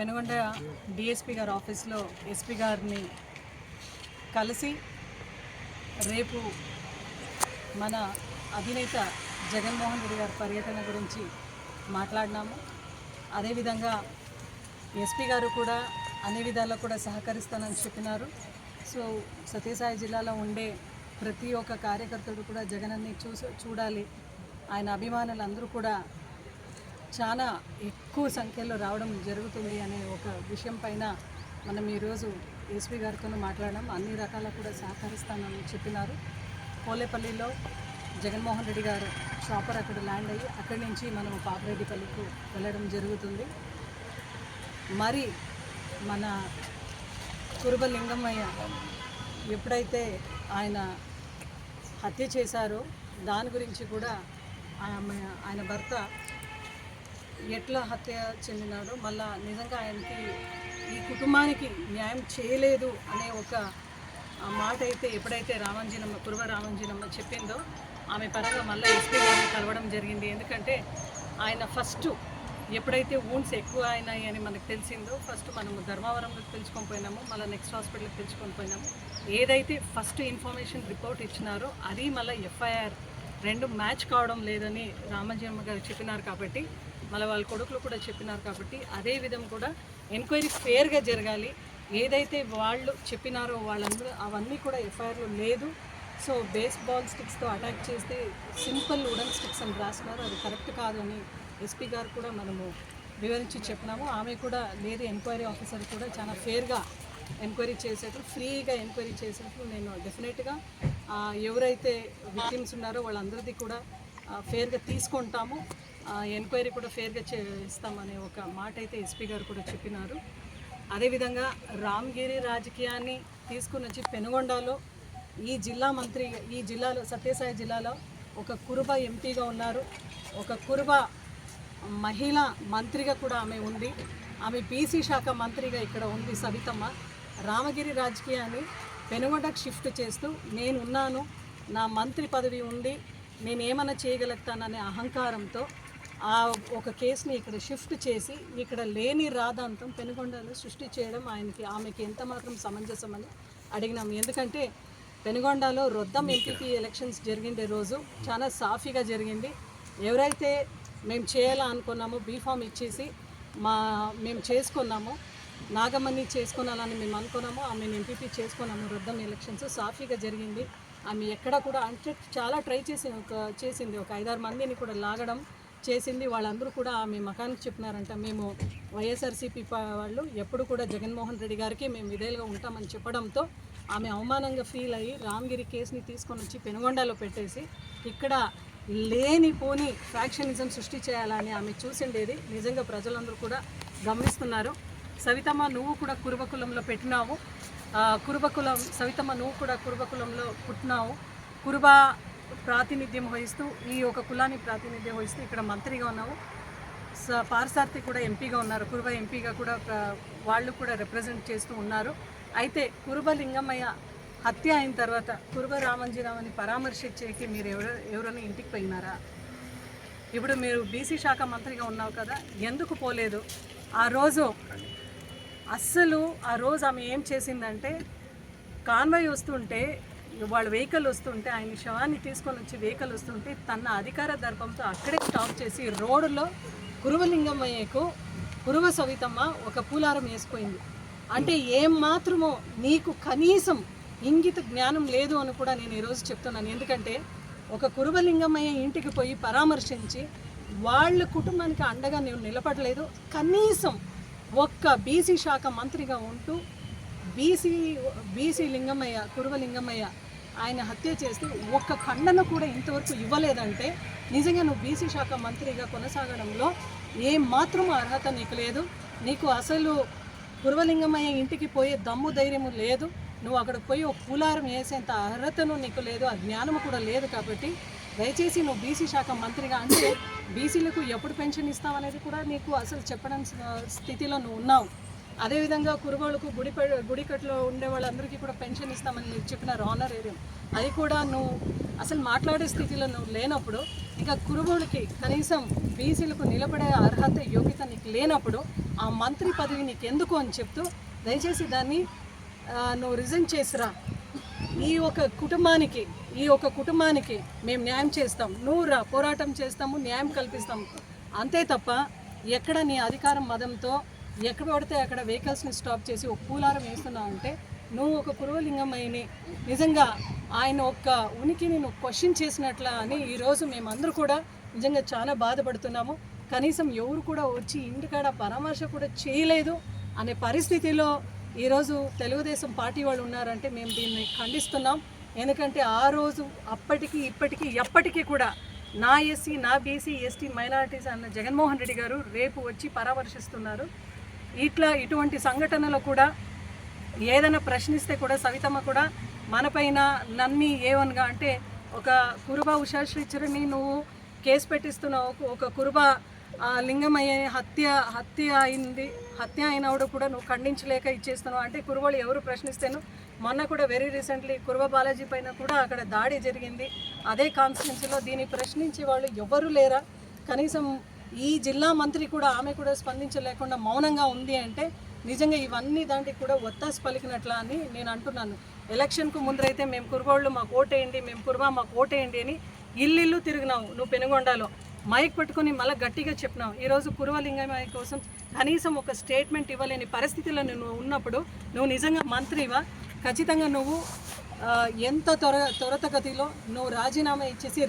Penugonda DSP గారి ఆఫీస్లో SP గారిని కలిసి రేపు మన అధినేత జగన్మోహన్ రెడ్డి గారి పర్యటన గురించి మాట్లాడినాము. అదేవిధంగా ఎస్పీ గారు కూడా అన్ని విధాల్లో కూడా సహకరిస్తానని చెప్పినారు. సో సత్యసాయి జిల్లాలో ఉండే ప్రతి ఒక్క కార్యకర్తడు కూడా జగనన్ని చూసి చూడాలి. ఆయన అభిమానులు అందరూ కూడా చాలా ఎక్కువ సంఖ్యలో రావడం జరుగుతుంది అనే ఒక విషయం పైన మనం ఈరోజు ఎస్పీ గారితో మాట్లాడడం అన్ని రకాల కూడా సహకరిస్తానని చెప్పినారు. పోలేపల్లిలో జగన్మోహన్ రెడ్డి గారు షాపర్ అక్కడ ల్యాండ్ అయ్యి అక్కడి నుంచి మనం పాపిరెడ్డిపల్లికి వెళ్ళడం జరుగుతుంది. మరి మన కురుబలింగమయ్య ఎప్పుడైతే ఆయన హత్య చేశారో దాని గురించి కూడా ఆయన భర్త ఎట్లా హత్య చెందినాడో మళ్ళా నిజంగా ఆయనకి ఈ కుటుంబానికి న్యాయం చేయలేదు అనే ఒక మాట అయితే ఎప్పుడైతే రామంజనమ్మ కురువ రామంజనమ్మ చెప్పిందో ఆమె పరంగా మళ్ళీ ఎస్పీ గారిని కలవడం జరిగింది. ఎందుకంటే ఆయన ఫస్ట్ ఎప్పుడైతే ఊన్స్ ఎక్కువ అయినాయి అని మనకు తెలిసిందో ఫస్ట్ మనము ధర్మవరంలో పిలుచుకొని పోయినాము మళ్ళీ నెక్స్ట్ హాస్పిటల్కి పిలుచుకొని పోయినాము. ఏదైతే ఫస్ట్ ఇన్ఫర్మేషన్ రిపోర్ట్ ఇచ్చినారో అది మళ్ళీ ఎఫ్ఐఆర్ రెండు మ్యాచ్ కావడం లేదని రామజన్మ గారు చెప్పినారు కాబట్టి మళ్ళీ వాళ్ళ కొడుకులు కూడా చెప్పినారు కాబట్టి అదే విధం కూడా ఎంక్వైరీ ఫేర్గా జరగాలి. ఏదైతే వాళ్ళు చెప్పినారో వాళ్ళందరూ అవన్నీ కూడా ఎఫ్ఐఆర్లో లేదు. సో బేస్ బాల్ స్టిక్స్తో అటాక్ చేస్తే సింపుల్ ఉడన్ స్టిక్స్ అని రాసినారు. అది కరెక్ట్ కాదని ఎస్పీ గారు కూడా మనము వివరించి చెప్పినాము. ఆమె కూడా లేదు ఎంక్వైరీ ఆఫీసర్ కూడా చాలా ఫేర్గా ఎంక్వైరీ చేసేటప్పుడు ఫ్రీగా ఎంక్వైరీ చేసేటప్పుడు నేను డెఫినెట్గా ఎవరైతే విక్టిమ్స్ ఉన్నారో వాళ్ళందరిది కూడా ఫేర్గా తీసుకుంటాము. ఎంక్వైరీ కూడా ఫేర్గా చేస్తామనే ఒక మాట అయితే ఎస్పీ గారు కూడా చెప్పినారు. అదేవిధంగా రామ్గిరి రాజకీయాన్ని తీసుకుని వచ్చి పెనుగొండలో ఈ జిల్లా మంత్రి ఈ జిల్లాలో సత్యసాయి జిల్లాలో ఒక కురుబ ఎంపీగా ఉన్నారు. ఒక కురుబ మహిళా మంత్రిగా కూడా ఆమె ఉంది. ఆమె బీసీ శాఖ మంత్రిగా ఇక్కడ ఉంది సవితమ్మ. రామగిరి రాజకీయాన్ని పెనుగొండకు షిఫ్ట్ చేస్తూ నేను ఉన్నాను నా మంత్రి పదవి ఉంది నేను ఏమైనా చేయగలుగుతాననే అహంకారంతో ఆ ఒక కేసుని ఇక్కడ షిఫ్ట్ చేసి ఇక్కడ లేని రాధాంతం పెనుగొండను సృష్టి చేయడం ఆయనకి ఆమెకి ఎంత మాత్రం సమంజసమని అడిగినాం. ఎందుకంటే పెనుగొండలో రొద్దం ఎంపీపీ ఎలక్షన్స్ జరిగిండే రోజు చాలా సాఫీగా జరిగింది. ఎవరైతే మేము చేయాలా అనుకున్నామో బీఫామ్ ఇచ్చేసి మా మేము చేసుకున్నాము. నాగమణి చేసుకున్నాలని మేము అనుకున్నాము ఆమె ఎంపీపీ చేసుకున్నాము రద్దం ఎలక్షన్స్ సాఫీగా జరిగింది. ఆమె ఎక్కడ కూడా అంటే చాలా ట్రై చేసి ఒక చేసింది. ఒక ఐదారు మందిని కూడా లాగడం చేసింది. వాళ్ళందరూ కూడా ఆమె మకానికి చెప్పినారంట మేము వైఎస్ఆర్సీపీ వాళ్ళు ఎప్పుడు కూడా జగన్మోహన్ రెడ్డి గారికి మేము విధేయులుగా ఉంటామని చెప్పడంతో ఆమె అవమానంగా ఫీల్ అయ్యి రామగిరి కేసుని తీసుకొని వచ్చి పెనుగొండలో పెట్టేసి ఇక్కడ లేని పోని ఫ్యాక్షనిజం సృష్టి చేయాలని ఆమె చూసిండేది. నిజంగా ప్రజలందరూ కూడా గమనిస్తున్నారు. సవితమ్మ నువ్వు కూడా కురుబకులంలో పెట్టినావు. కురుబకులం సవితమ్మ నువ్వు కూడా కురుబకులంలో పుట్టినావు. కురుబ ప్రాతినిధ్యం వహిస్తూ ఈ ఒక కులాన్ని ప్రాతినిధ్యం వహిస్తూ ఇక్కడ మంత్రిగా ఉన్నావు. స కూడా ఎంపీగా ఉన్నారు. కురుబ ఎంపీగా కూడా వాళ్ళు కూడా రిప్రజెంట్ చేస్తూ ఉన్నారు. అయితే కురుబ లింగమయ్య హత్య అయిన తర్వాత కురుబ రామంజీరావుని పరామర్శించేకి మీరు ఎవరు ఎవరైనా ఇంటికి పోయినారా? ఇప్పుడు మీరు బీసీ శాఖ మంత్రిగా ఉన్నావు కదా ఎందుకు పోలేదు? ఆ రోజు అస్సలు ఆ రోజు ఆమె ఏం చేసిందంటే కాన్వాయ్ వస్తుంటే వాళ్ళ వెహికల్ వస్తుంటే ఆయన శవాన్ని తీసుకొని వచ్చి వెహికల్ వస్తుంటే తన అధికార దర్పంతో అక్కడే స్టాప్ చేసి రోడ్డులో కురువలింగమయ్యకు కురువ సవితమ్మ ఒక పూలారం వేసిపోయింది అంటే ఏం మాత్రమో నీకు కనీసం ఇంగిత జ్ఞానం లేదు అని కూడా నేను ఈరోజు చెప్తున్నాను. ఎందుకంటే ఒక కురువలింగమయ్య ఇంటికి పోయి పరామర్శించి వాళ్ళ కుటుంబానికి అండగా నేను నిలబడలేదు. కనీసం ఒక్క బీసీ శాఖ మంత్రిగా ఉంటూ బీసీ బీసీ లింగమయ్య కురువ లింగమయ్య ఆయన హత్య చేస్తూ ఒక్క ఖండన కూడా ఇంతవరకు ఇవ్వలేదంటే నిజంగా నువ్వు బీసీ శాఖ మంత్రిగా కొనసాగడంలో ఏ మాత్రం అర్హత నీకు లేదు. నీకు అసలు కురువలింగమయ్య ఇంటికి పోయే దమ్ము ధైర్యము లేదు. నువ్వు అక్కడ పోయి ఒక కూలారం వేసేంత అర్హతను నీకు లేదు. ఆ జ్ఞానము కూడా లేదు కాబట్టి దయచేసి నువ్వు బీసీ శాఖ మంత్రిగా అంటే బీసీలకు ఎప్పుడు పెన్షన్ ఇస్తావు అనేది కూడా నీకు అసలు చెప్పడం స్థితిలో నువ్వు ఉన్నావు. అదేవిధంగా కురువాళ్ళకు గుడి గుడికట్లో ఉండే వాళ్ళందరికీ కూడా పెన్షన్ ఇస్తామని నీకు చెప్పిన రానర్ ఏరియం. అది కూడా నువ్వు అసలు మాట్లాడే స్థితిలో నువ్వు లేనప్పుడు ఇంకా కురువులకి కనీసం బీసీలకు నిలబడే అర్హత యోగ్యత నీకు లేనప్పుడు ఆ మంత్రి పదవి నీకు ఎందుకు అని చెప్తూ దయచేసి దాన్ని నువ్వు రిజైన్ చేసిరా. ఈ ఒక కుటుంబానికి ఈ ఒక కుటుంబానికి మేము న్యాయం చేస్తాం. నువ్వు రా పోరాటం చేస్తాము న్యాయం కల్పిస్తాం అంతే తప్ప ఎక్కడ నీ అధికారం మదంతో ఎక్కడ పడితే అక్కడ వెహికల్స్ని స్టాప్ చేసి ఒక పూలారం వేస్తున్నావు అంటే నువ్వు ఒక కురువలింగమైని నిజంగా ఆయన ఒక్క ఉనికిని నువ్వు క్వశ్చన్ చేసినట్ల అని ఈరోజు మేమందరూ కూడా నిజంగా చాలా బాధపడుతున్నాము. కనీసం ఎవరు కూడా వచ్చి ఇంటికాడ పరామర్శ కూడా చేయలేదు అనే పరిస్థితిలో ఈరోజు తెలుగుదేశం పార్టీ వాళ్ళు ఉన్నారంటే మేము దీన్ని ఖండిస్తున్నాం. ఎందుకంటే ఆ రోజు అప్పటికి ఇప్పటికీ ఎప్పటికీ కూడా నా ఎస్సీ నా బీసీ ఎస్టీ మైనారిటీస్ అన్న జగన్మోహన్ రెడ్డి గారు రేపు వచ్చి పరామర్శిస్తున్నారు. ఇట్లా ఇటువంటి సంఘటనలు కూడా ఏదైనా ప్రశ్నిస్తే కూడా సవితమ్మ కూడా మనపైన నమ్మి ఏవనగా అంటే ఒక కురుబా ఉషాశ్రీచరణి నువ్వు కేసు పెట్టిస్తున్నావు ఒక కురుబా లింగమయ్య హత్య హత్య అయింది హత్య అయినప్పుడు కూడా నువ్వు ఖండించలేక ఇచ్చేస్తున్నావు. అంటే కురువలు ఎవరు ప్రశ్నిస్తేను మొన్న కూడా వెరీ రీసెంట్లీ కురువ బాలాజీ పైన కూడా అక్కడ దాడి జరిగింది. అదే కాన్స్టిట్యున్సీలో దీన్ని ప్రశ్నించే వాళ్ళు ఎవరు లేరా? కనీసం ఈ జిల్లా మంత్రి కూడా ఆమె కూడా స్పందించలేకుండా మౌనంగా ఉంది అంటే నిజంగా ఇవన్నీ దాంట్లో కూడా ఒత్తాసు పలికినట్లా అని నేను అంటున్నాను. ఎలక్షన్కు ముందరైతే మేము కురువాళ్ళు మాకు ఓటేయండి మేము కురుబా మాకు ఓటేయండి అని ఇల్లు తిరిగినావు నువ్వు పెనుగొండలో. మైక్ పట్టుకొని మళ్ళీ గట్టిగా చెప్పినావు. ఈరోజు కురువలింగమయ్య కోసం కనీసం ఒక స్టేట్మెంట్ ఇవ్వలేని పరిస్థితిలో నువ్వు ఉన్నప్పుడు నువ్వు నిజంగా మంత్రివా? ఖచ్చితంగా నువ్వు ఎంత త్వర త్వరతగతిలో నువ్వు రాజీనామా ఇచ్చేసి